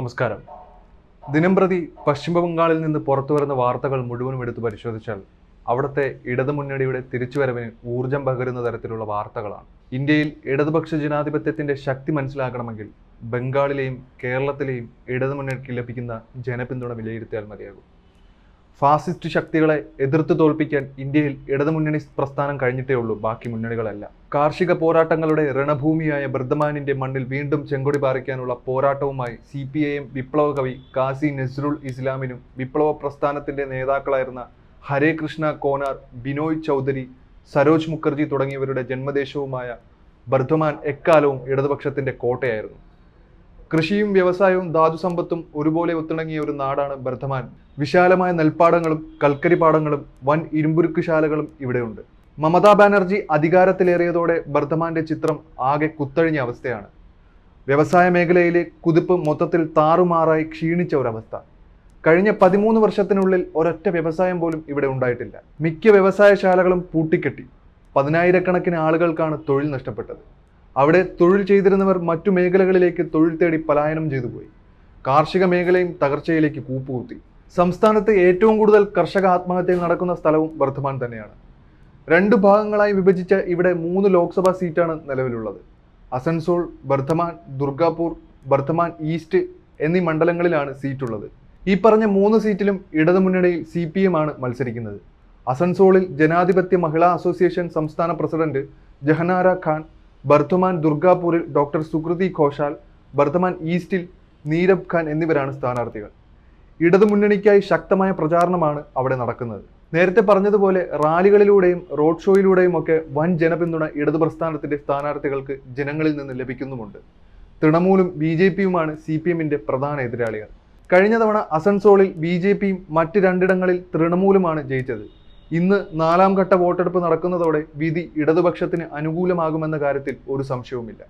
നമസ്കാരം. ദിനംപ്രതി പശ്ചിമ ബംഗാളിൽ നിന്ന് പുറത്തു വരുന്ന വാർത്തകൾ മുഴുവനും എടുത്തു പരിശോധിച്ചാൽ അവിടുത്തെ ഇടതുമുന്നണിയുടെ തിരിച്ചുവരവിന് ഊർജം പകരുന്ന തരത്തിലുള്ള വാർത്തകളാണ്. ഇന്ത്യയിൽ ഇടതുപക്ഷ ജനാധിപത്യത്തിന്റെ ശക്തി മനസ്സിലാക്കണമെങ്കിൽ ബംഗാളിലെയും കേരളത്തിലെയും ഇടതുമുന്നണിക്ക് ലഭിക്കുന്ന ജനപിന്തുണ വിലയിരുത്തിയാൽ മതിയാകും. ഫാസിസ്റ്റ് ശക്തികളെ എതിർത്ത് തോൽപ്പിക്കാൻ ഇന്ത്യയിൽ ഇടതുമുന്നണി പ്രസ്ഥാനം കഴിഞ്ഞിട്ടേ ഉള്ളൂ ബാക്കി മുന്നണികളല്ല. കാർഷിക പോരാട്ടങ്ങളുടെ രണഭൂമിയായ ബർദ്ധമാനിന്റെ മണ്ണിൽ വീണ്ടും ചെങ്കൊടി പാറിക്കാനുള്ള പോരാട്ടവുമായി സി പി ഐ എം വിപ്ലവ കവി കാസി നസ്രുൾ ഇസ്ലാമിനും വിപ്ലവ പ്രസ്ഥാനത്തിന്റെ നേതാക്കളായിരുന്ന ഹരേ കൃഷ്ണ കോനാർ ബിനോയ് ചൗധരി സരോജ് മുഖർജി തുടങ്ങിയവരുടെ ജന്മദേശവുമായ ബർദ്ധമാൻ എക്കാലവും ഇടതുപക്ഷത്തിന്റെ കോട്ടയായിരുന്നു. കൃഷിയും വ്യവസായവും ധാതുസമ്പത്തും ഒരുപോലെ ഒത്തിണങ്ങിയ ഒരു നാടാണ് ബർദ്ധമാൻ. വിശാലമായ നെൽപ്പാടങ്ങളും കൽക്കരിപ്പാടങ്ങളും വൻ ഇരുമ്പുരുക്കുശാലകളും ഇവിടെയുണ്ട്. മമതാ ബാനർജി അധികാരത്തിലേറിയതോടെ ബർദ്ധമാന്റെ ചിത്രം ആകെ കുത്തഴിഞ്ഞ അവസ്ഥയാണ്. വ്യവസായ മേഖലയിലെ കുതിപ്പ് മൊത്തത്തിൽ താറുമാറായി ക്ഷീണിച്ച ഒരവസ്ഥ. കഴിഞ്ഞ പതിമൂന്ന് വർഷത്തിനുള്ളിൽ ഒരൊറ്റ വ്യവസായം പോലും ഇവിടെ ഉണ്ടായിട്ടില്ല. മിക്ക വ്യവസായശാലകളും പൂട്ടിക്കെട്ടി. പതിനായിരക്കണക്കിന് ആളുകൾക്കാണ് തൊഴിൽ നഷ്ടപ്പെട്ടത്. അവിടെ തൊഴിൽ ചെയ്തിരുന്നവർ മറ്റു മേഖലകളിലേക്ക് തൊഴിൽ തേടി പലായനം ചെയ്തു പോയി. കാർഷിക മേഖലയും തകർച്ചയിലേക്ക് കൂപ്പുകുത്തി. സംസ്ഥാനത്ത് ഏറ്റവും കൂടുതൽ കർഷക ആത്മഹത്യകൾ നടക്കുന്ന സ്ഥലവും വർദ്ധമാൻ തന്നെയാണ്. രണ്ട് ഭാഗങ്ങളായി വിഭജിച്ച ഇവിടെ മൂന്ന് ലോക്സഭാ സീറ്റാണ് നിലവിലുള്ളത്. അസൻസോൾ ബർദ്ധമാൻ ദുർഗാപൂർ ബർദ്ധമാൻ ഈസ്റ്റ് എന്നീ മണ്ഡലങ്ങളിലാണ് സീറ്റുള്ളത്. ഈ പറഞ്ഞ മൂന്ന് സീറ്റിലും ഇടതുമുന്നണിയിൽ സി പി എം ആണ് മത്സരിക്കുന്നത്. അസൻസോളിൽ ജനാധിപത്യ മഹിളാ അസോസിയേഷൻ സംസ്ഥാന പ്രസിഡന്റ് ജഹനാര ഖാൻ ബർദ്ധമാൻ ദുർഗാപൂരിൽ ഡോക്ടർ സുകൃതി ഘോഷാൽ ബർദ്ധമാൻ ഈസ്റ്റിൽ നീരബ് ഖാൻ എന്നിവരാണ് സ്ഥാനാർത്ഥികൾ. ഇടതുമുന്നണിക്കായി ശക്തമായ പ്രചാരണമാണ് അവിടെ നടക്കുന്നത്. നേരത്തെ പറഞ്ഞതുപോലെ റാലികളിലൂടെയും റോഡ് ഷോയിലൂടെയും ഒക്കെ വൻ ജനപിന്തുണ ഇടതു പ്രസ്ഥാനത്തിന്റെ സ്ഥാനാർത്ഥികൾക്ക് ജനങ്ങളിൽ നിന്ന് ലഭിക്കുന്നുമുണ്ട്. തൃണമൂലും ബി ജെ പിയുമാണ് സി പി എമ്മിന്റെ പ്രധാന എതിരാളികൾ. കഴിഞ്ഞ തവണ അസൻസോളിൽ ബി ജെ പിയും മറ്റ് രണ്ടിടങ്ങളിൽ തൃണമൂലുമാണ് ജയിച്ചത്. ഇന്ന് നാലാം ഘട്ട വോട്ടെടുപ്പ് നടക്കുന്നതോടെ വിധി ഇടതുപക്ഷത്തിന് അനുകൂലമാകുമെന്ന കാര്യത്തിൽ ഒരു സംശയവുമില്ല.